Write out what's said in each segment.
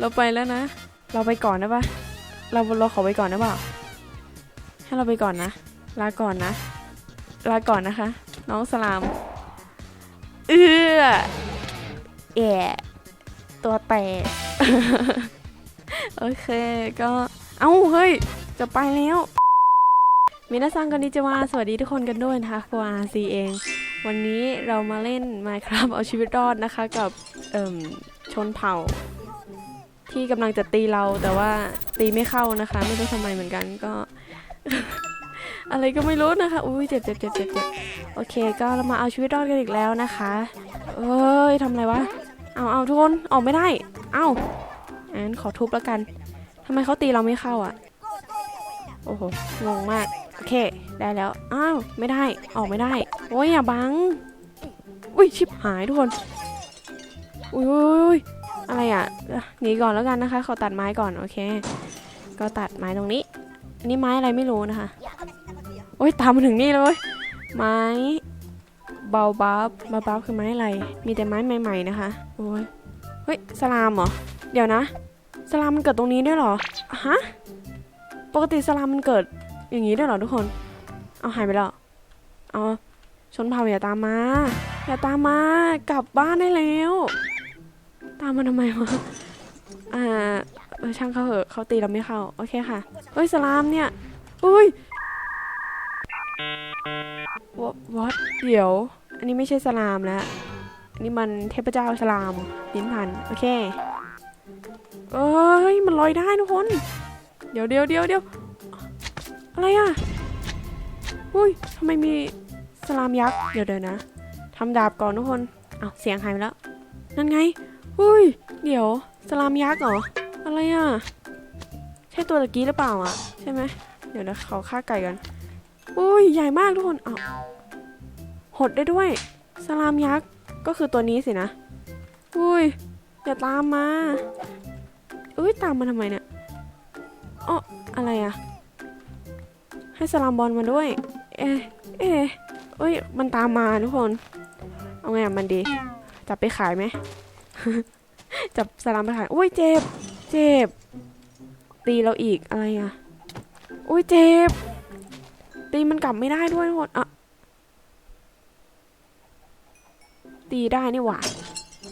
เราไปแล้วนะ เราไปก่อนได้ปะเราเราขอไปก่อนได้เปล่าให้เราไปก่อนนะ ลาก่อนนะ ลาก่อนนะคะ น้องสลาม เอื้อแอะตัวแตกโอเค ก็ เอ้า เฮ้ย จะไปแล้วมินาซังกันนิจวาสวัสดีทุกคนกันด้วยนะคะกัวอาซีเอง วันนี้เรามาเล่น Minecraft เอาชีวิตรอดนะคะ กับเอ่มชนเผ่า ที่กำลังจะตีเราแต่ว่าตีไม่เข้านะคะ ไม่รู้ทำไมเหมือนกันก็ อะไรก็ไม่รู้นะคะ อุ้ยเจ็บเจ็บเจ็บเจ็บเจ็บโอเค ก็เรามาเอาชีวิตรอดกันอีกแล้วนะคะ เอ้ยทำอะไรวะ เอาเอาทุกคนออกไม่ได้ เอางั้นขอทุบแล้วกันทำไมเขาตีเราไม่เข้าอะ โอ้โหงงมาก โอเค ได้แล้ว อ้าวไม่ได้ ออกไม่ได้ โอ้ยอย่าบัง อุ้ยชิบหายทุกคน อุ้ย อะไรอะเอ่อหนีก่อนแล้วกันนะคะ ขอตัดไม้ก่อนโอเค ก็ตัดไม้ตรงนี้อันนี้ไม้อะไรไม่รู้นะคะ โอ้ยตามมาถึงนี่เลยเว้ยไม้เบาบับเบาบับคือไม้อะไร มีแต่ไม้ใหม่ ๆนะคะ โอ้ยเฮ้ยสลามเหรอ เดี๋ยวนะ สลามมันเกิดตรงนี้ด้วยเหรอ ฮะ ปกติสลามมันเกิดอย่างนี้ด้วยเหรอทุกคน เอาหายไปแล้วเอาชนเผ่าอย่าตามมา อย่าตามมากลับบ้านได้แล้ว ตามมาทำไมวะ อ่าเออช่างเขาเหอะเขาตีเราไม่เข้า โอเคค่ะเฮ้ยสลามเนี่ยอุ้ย What เดี๋ยว อันนี้ไม่ใช่สลามแล้ว อันนี้มันเทพเจ้าสลามลิ้นพัน โอเค เอ้ย มันลอยได้ทุกคน เดี๋ยวเดี๋ยวเดี๋ยวเดี๋ยวอะไรอะอุ้ยทำไมมีสลามยักษ์ เดี๋ยวเดี๋ยวนะทำดาบก่อนทุกคน เอ้าเสียงหายไปแล้ว นั่นไง อุ้ย เดี๋ยวสลามยักษ์เหรอ อะไรอะ ใช่ตัวตะกี้หรือเปล่าอะ ใช่ไหม เดี๋ยวนะเขาฆ่าไก่กัน อุ้ย ใหญ่มากทุกคนอ้าวหดได้ด้วย สลามยักษ์ ก็คือตัวนี้สินะ อุ้ยอย่าตามมาอุ้ยตามมาทำไมเนี่ยอ๋ออะไรอะ ให้สลามบอลมาด้วย เอ๊เอ๊เอ้ย มันตามมาทุกคน เอาไงอะมันดี จับไปขายไหม จับสลามไปขายอุ้ยเจ็บ เจ็บ ตีเราอีกอะไรอะอุ้ยเจ็บ ตีมันกลับไม่ได้ด้วยทุกคนอะตีได้นี่หว่า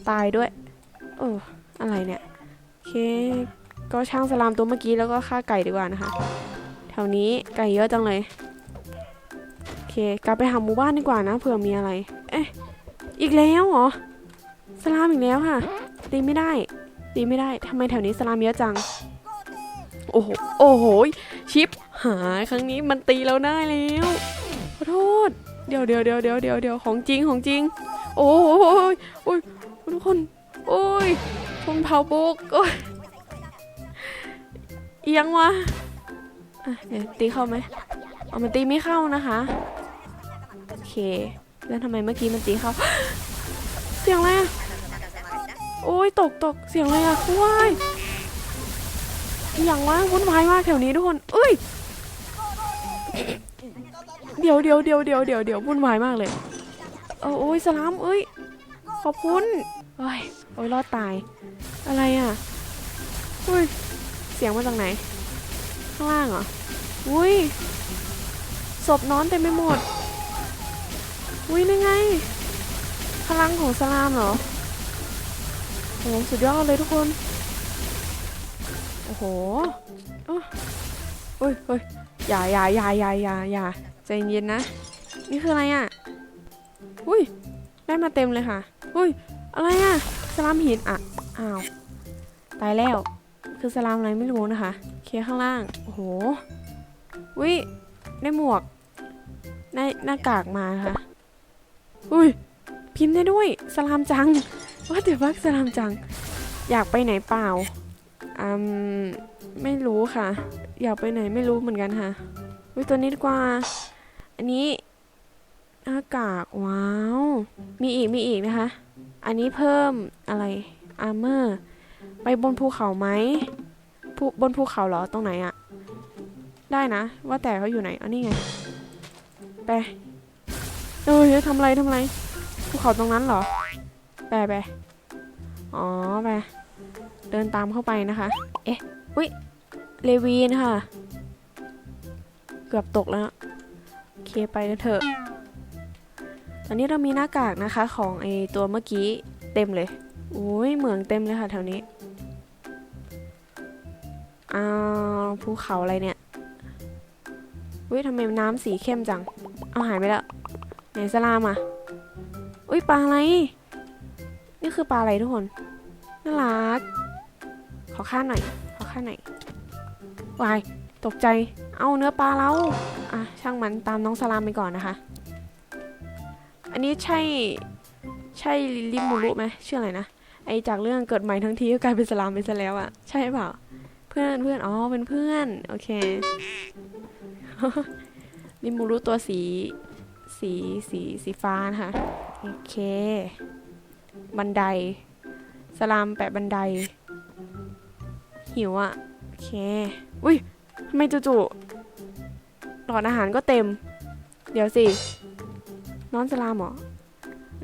ตายด้วย เออ อะไรเนี่ยโอเค ก็ช่างสลามตัวเมื่อกี้แล้วก็ฆ่าไก่ดีกว่านะคะ แถวนี้ไก่เยอะจังเลย โอเค กลับไปหาหมู่บ้านดีกว่านะเผื่อมีอะไร เอ๊ะ อีกแล้วเหรอ สลามอีกแล้วค่ะ ตีไม่ได้ ตีไม่ได้ทำไมแถวนี้สลามเยอะจัง โอ้โห โอ้โห ชิป หายครั้งนี้มันตีเราได้แล้ว ขอโทษ เดี๋ยวเดี๋ยวเดี๋ยวเดี๋ยวเดี๋ยวเดี๋ยวของจริงของจริง โอ้ยโอ้ยทุกคน โอ้ยชนเผาบุกโอ้ยเอียงวะอะเดี๋ยวตีเข้าไหมเอามันตีไม่เข้านะคะ โอเค แล้วทำไมเมื่อกี้มันตีเข้า เสียงอะไรอะ โอ้ยตกตกเสียงอะไรอะว้ายอย่างวะวุ่นวายมากแถวนี้ทุกคนเอ้ยเดี๋ยวเดี๋ยวเดี๋ยวเดี๋ยวเดี๋ยวเดี๋ยววุ่นวายมากเลยเออโอ้ยสลามเอ้ยขอบคุณโอ้ยโอ้ยรอดตาย อะไรอะอุ้ยเสียงมาจากไหน ข้างล่างเหรออุ้ยศพนอนเต็มไปหมดอุ้ยนี่ไงพลังของสลามเหรอ หสุดยอดเลยทุกคน โอ้โหโอ้อุ้ยอุ้ยอย่าอย่าอย่าอย่าอย่าอย่าใจเย็นๆนะ นี่คืออะไรอะ อุ้ย ได้มาเต็มเลยค่ะ อุ้ย อะไรอะ สลามหินอะ อ้าว ตายแล้ว คือสลามอะไรไม่รู้นะคะ เคข้างล่าง โอ้โหวิได้หมวก ได้หน้ากากมาค่ะ อุ้ย พิมพ์ได้ด้วย สลามจัง ว่าแต่ว่าสลามจัง อยากไปไหนเปล่าอืมไม่รู้ค่ะ อยากไปไหนไม่รู้เหมือนกันค่ะวิตัวนี้ดีกว่า อันนี้หน้ากากว้าว มีอีกมีอีกนะคะ อันนี้เพิ่มอะไรอาร์เมอร์ไปบนภูเขาไหมภูบนภูเขาเหรอตรงไหนอะได้นะ ว่าแต่เขาอยู่ไหนอันนี้ไงไปเอ้ยทำไรทำไรภูเขาตรงนั้นเหรอ ไปไปอ๋อไปเดินตามเข้าไปนะคะ เอ๊ะ อุ้ยเลวีนค่ะ เกือบตกแล้ว โอเคไปเถอะ ตอนนี้เรามีหน้ากากนะคะของไอตัวเมื่อกี้เต็มเลย โอ้ยเหมืองเต็มเลยค่ะแถวนี้ อ้าวภูเขาอะไรเนี่ยอุ้ยทำไมน้ำสีเข้มจัง เอาหายไปแล้ว ไหนสลามอะ อุ้ยปลาอะไร นี่คือปลาอะไรทุกคน น่ารัก ขอค่าหน่อย ขอค่าหน่อยวาย ตกใจ เอาเนื้อปลาเราอะ ช่างมันตามน้องสลามไปก่อนนะคะ อันนี้ใช่ ใช่ลิมูรุไหมชื่ออะไรนะ ไอจากเรื่องเกิดใหม่ทั้งทีก็กลายเป็นสลามไปซะแล้วอะใช่เปล่า เพื่อนเพื่อน อ๋อ เป็นเพื่อน โอเค ลิมูรุตัวสี สี สี สีฟ้านะคะ โอเค บันได สลามแปะบันได หิวอะ่ะโอเค อุ้ยทำไมจู่ๆหลอดอาหารก็เต็ม เดี๋ยวสิ นอนสลามเหรอน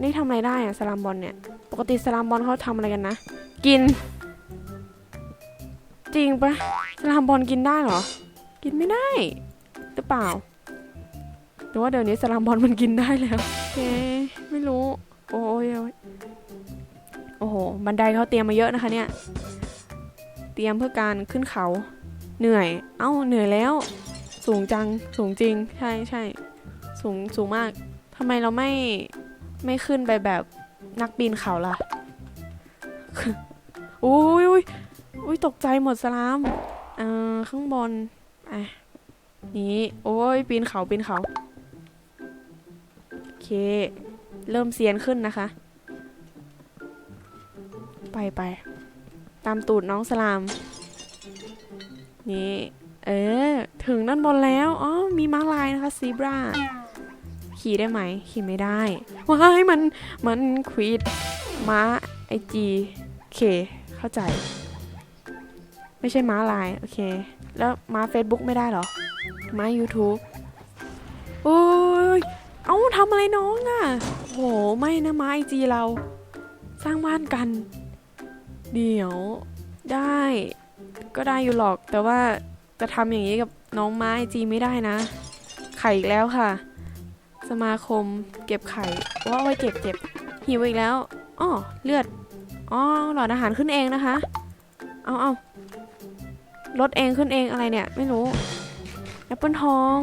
นี่ทำอะไรได้อะสลามบอลเนี่ย ปกติสลามบอลเขาทำอะไรกันนะ กิน จริงปะสลามบอลกินได้เหรอ กินไม่ได้ หรือเปล่าหรือว่าเดี๋ยวนี้สลามบอลมันกินได้แล้ว โอเค ไม่รู้ โอ้ย โอ้โห บันไดเขาเตรียมมาเยอะนะคะเนี่ย เตรียมเพื่อการขึ้นเขา เหนื่อย เอ้า เหนื่อยแล้ว สูงจัง สูงจริง ใช่ใช่ สูง สูงมากทำไมเราไม่ ไม่ขึ้นไปแบบนักปีนเขาล่ะ อุ้ยอุ้ยอุ้ยตกใจหมดสลามเอ่อข้างบน อะ นี่โอ้ย ปีนเขา ปีนเขา โอเค เริ่มเซียนขึ้นนะคะ ไปไป ตามตูดน้องสลาม นี่ เออ ถึงด้านบนแล้ว อ๋อ มีม้าลายนะคะซีบราขี่ได้ไหม ขี่ไม่ได้ ว้ายมัน มันควีดม้าไอจีเค เข้าใจ ไม่ใช่ม้าลาย โอเค แล้วม้า Facebook ไม่ได้หรอ ม้า YouTube โอ้ย เอ้าทำอะไรน้องอะ่ะโห ไม่นะม้าไอจีเรา สร้างบ้านกัน เดี๋ยวได้ก็ได้อยู่หรอก แต่ว่าจะทำอย่างนี้กับน้องไม้จีไม่ได้นะ ไข่อีกแล้วค่ะ สมาคมเก็บไข่ว่าไว้เก็บเจ็บหิวอีกแล้วอ้อเลือดอ๋อหลอดอาหารขึ้นเองนะคะ เอาเอาลดเองขึ้นเองอะไรเนี่ย ไม่รู้แอปเปิลทอง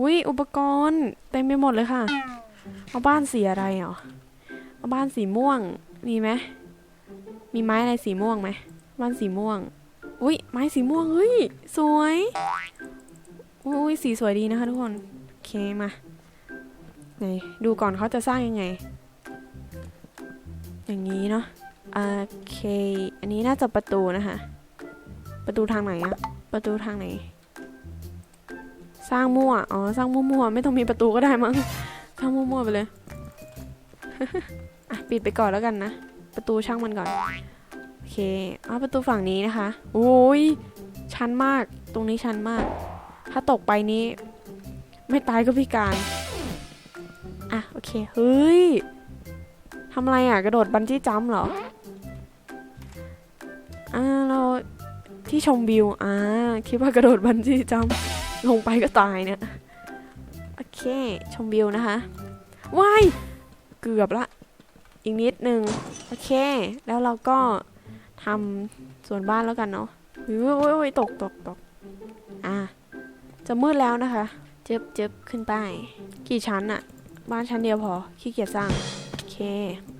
อุ้ยอุปกรณ์เต็มไปหมดเลยค่ะ เอาบ้านสีอะไรเหรอเอาบ้านสีม่วงมีไหม มีไม้อะไรสีม่วงไหมบ้านสีม่วง อุ้ยไม้สีม่วงเฮ้ยสวยอุ้ยสีสวยดีนะคะทุกคนโอเคมาไหนดูก่อนเขาจะสร้างยังไง อย่างนี้เนาะโอเค อันนี้น่าจะประตูนะคะ ประตูทางไหนอะประตูทางไหน สร้างมั่วอ๋อสร้างมั่วๆไม่ต้องมีประตูก็ได้มั้งสร้างมั่วๆไปเลยอะปิดไปก่อนแล้วกันนะ ประตูช่างมันก่อน โอเคเอาประตูฝั่งนี้นะคะ โอ้ย ชันมาก ตรงนี้ชันมาก ถ้าตกไปนี้ ไม่ตายก็พิการ อะ โอเค เฮ้ยทำอะไรอะ กระโดดบันจี้จัมป์เหรอ อ่า เราที่ชมวิว อ่า คิดว่ากระโดดบันจี้จัมป์ลงไปก็ตายเนี่ย โอเค ชมวิวนะคะว้ายเกือบละ อีกนิดนึงโอเค แล้วเราก็ทำส่วนบ้านแล้วกันเนาะโอ้ยอุ้ยตกตกตกอะจะมืดแล้วนะคะ เจ็บเจ็บขึ้นไป กี่ชั้นอะบ้านชั้นเดียวพอขี้เกียจสร้างโอเค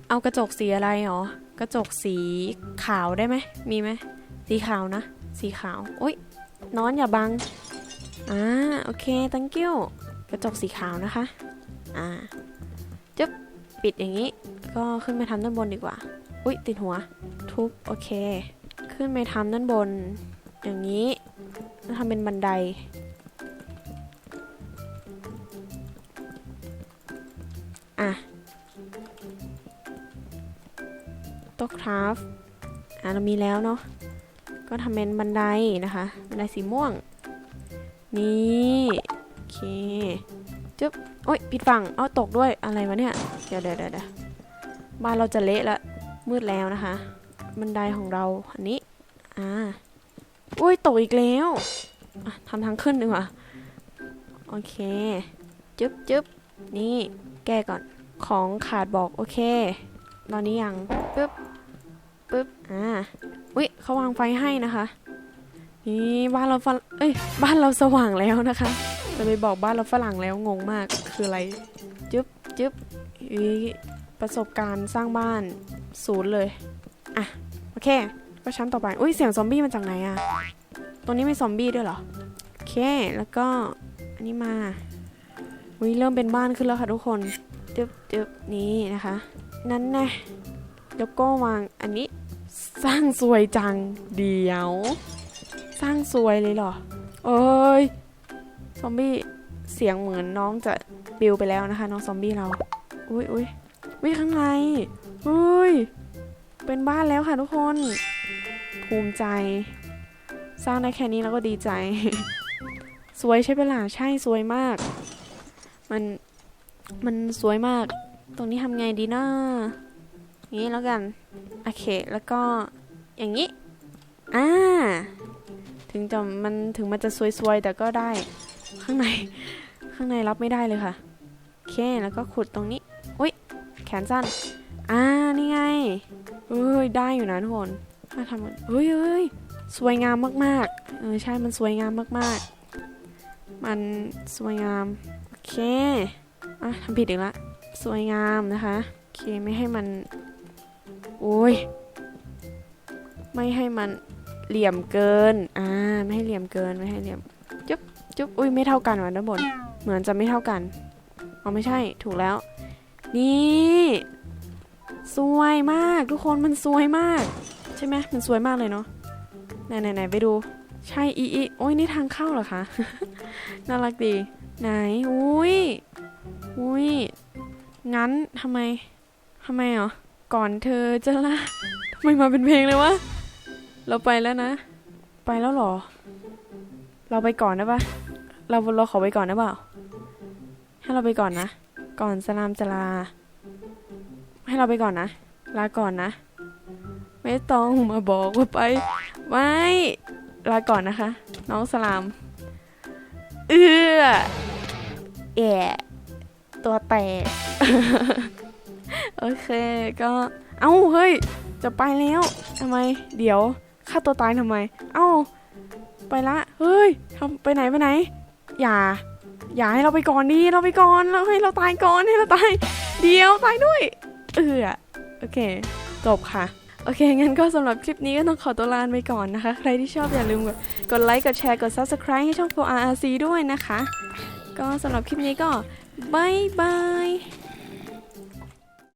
เอากระจกสีอะไรหรอกระจกสีขาวได้ไหมมีไหมสีขาวนะ สีขาวอุ้ยนอนอย่าบังอ่าโอเค thank you กระจกสีขาวนะคะ อ่าจึ๊บปิดอย่างนี้ ก็ขึ้นไปทำด้านบนดีกว่า อุ้ยติดหัว ทุบ โอเค ขึ้นไปทำด้านบน อย่างนี้แล้วทำเป็นบันได อะโต๊ะคราฟอะ เรามีแล้วเนาะ ก็ทำเป็นบันไดนะคะ บันไดสีม่วง นี่ โอเค จึ๊บโอ๊ยผิดฝั่ง เอาตกด้วย อะไรวะเนี่ย เดี๋ยวเดี๋ยวเดี๋ยว บ้านเราจะเละละมืดแล้วนะคะ บันไดของเราอันนี้ อ่า อุ้ยตกอีกแล้วทำทางขึ้นดีกว่า โอเค จึ๊บจึ๊บนี่แก้ก่อน ของขาดบอก โอเค ตอนนี้ยังปึ๊บปึ๊บ อ่า อุ้ยเขาวางไฟให้นะคะ นี่บ้านเราฝรั่งเอ้ย บ้านเราสว่างแล้วนะคะจะไปบอกบ้านเราฝรั่งแล้วงงมาก คืออะไร จึ๊บจึ๊บอี ประสบการณ์สร้างบ้านศูนย์เลย อะ โอเค ก็ชั้นต่อไป อุ้ยเสียงซอมบี้มาจากไหนอะตรงนี้มีซอมบี้ด้วยเหรอ โอเค แล้วก็ อันนี้มา อุ้ยเริ่มเป็นบ้านขึ้นแล้วค่ะทุกคนจึ๊บจึ๊บนี่นะคะ นั้นนะแล้วก็วางอันนี้สร้างสวยจังเดี๋ยว สร้างสวยเลยเหรอ เอ้ย ซอมบี้ เสียงเหมือนน้องจะบิวไปแล้วนะคะ น้องซอมบี้เรา อุ้ยอุ้ย อุ้ข้างในอุ้ย เป็นบ้านแล้วค่ะทุกคน ภูมิใจ สร้างได้แค่นี้แล้วก็ดีใจ สวยใช่ไหมล่ะใช่สวยมาก มัน มันสวยมาก ตรงนี้ทำไงดีนะอย่างนี้แล้วกัน โอเค แล้วก็อย่างนี้ อ่า ถึงจะมันถึงมันจะสวยๆ แต่ก็ได้ ข้างใน ข้างในรับไม่ได้เลยค่ะ โอเค แล้วก็ขุดตรงนี้ นสั้น อ่า นี่ไงเอ้ย ได้อยู่นะทุกคนถ้าทำมันเฮ้ยเฮ้ยสวยงามมากๆ เออ ใช่ มันสวยงามมากๆ มันสวยงาม โอเค อะทำผิดอีกละ สวยงามนะคะ โอเค ไม่ให้มัน โอ้ย ไม่ให้มันเหลี่ยมเกิน อ่า ไม่ให้เหลี่ยมเกิน ไม่ให้เหลี่ยม จุ๊บจุ๊บอุ้ย ไม่เท่ากันว่ะด้านบน เหมือนจะไม่เท่ากัน อ๋อ ไม่ใช่ ถูกแล้ว นี่สวยมากทุกคนมันสวยมาก ใช่ไหมมันสวยมากเลยเนาะไหนไหนไหนไปดู ใช่อีอีโอ้ยนี่ทางเข้าเหรอคะ น่ารักดี ไหนอุ้ยอุ้ยงั้นทำไมทำไมอะก่อนเธอจะละทำไมมาเป็นเพลงเลยวะเราไปแล้วนะ ไปแล้วหรอ เราไปก่อนได้ปะเราเราขอไปก่อนได้เปล่าให้เราไปก่อนนะ ก่อนสลามจะลา ให้เราไปก่อนนะ ลาก่อนนะ ไม่ต้องมาบอกว่าไป ไม่ ลาก่อนนะคะ น้องสลาม เอื้อแอะตัวแตกโอเคก็ เอ้า เฮ้ย จะไปแล้วทำไม เดี๋ยวฆ่าตัวตายทำไม เอ้า ไปละ เฮ้ยทำไปไหนไปไหน อย่า อย่าให้เราไปก่อนดีเราไปก่อนเราให้เราตายก่อนให้เราตาย เดียวตายด้วย เออโอเค จบค่ะ โอเค งั้นก็สำหรับคลิปนี้ก็ต้องขอตัวลาไปก่อนนะคะ ใครที่ชอบอย่าลืมกดไลค์กดแชร์กด subscribe ให้ช่อง 4RRC ด้วยนะคะ ก็สำหรับคลิปนี้ก็บายบาย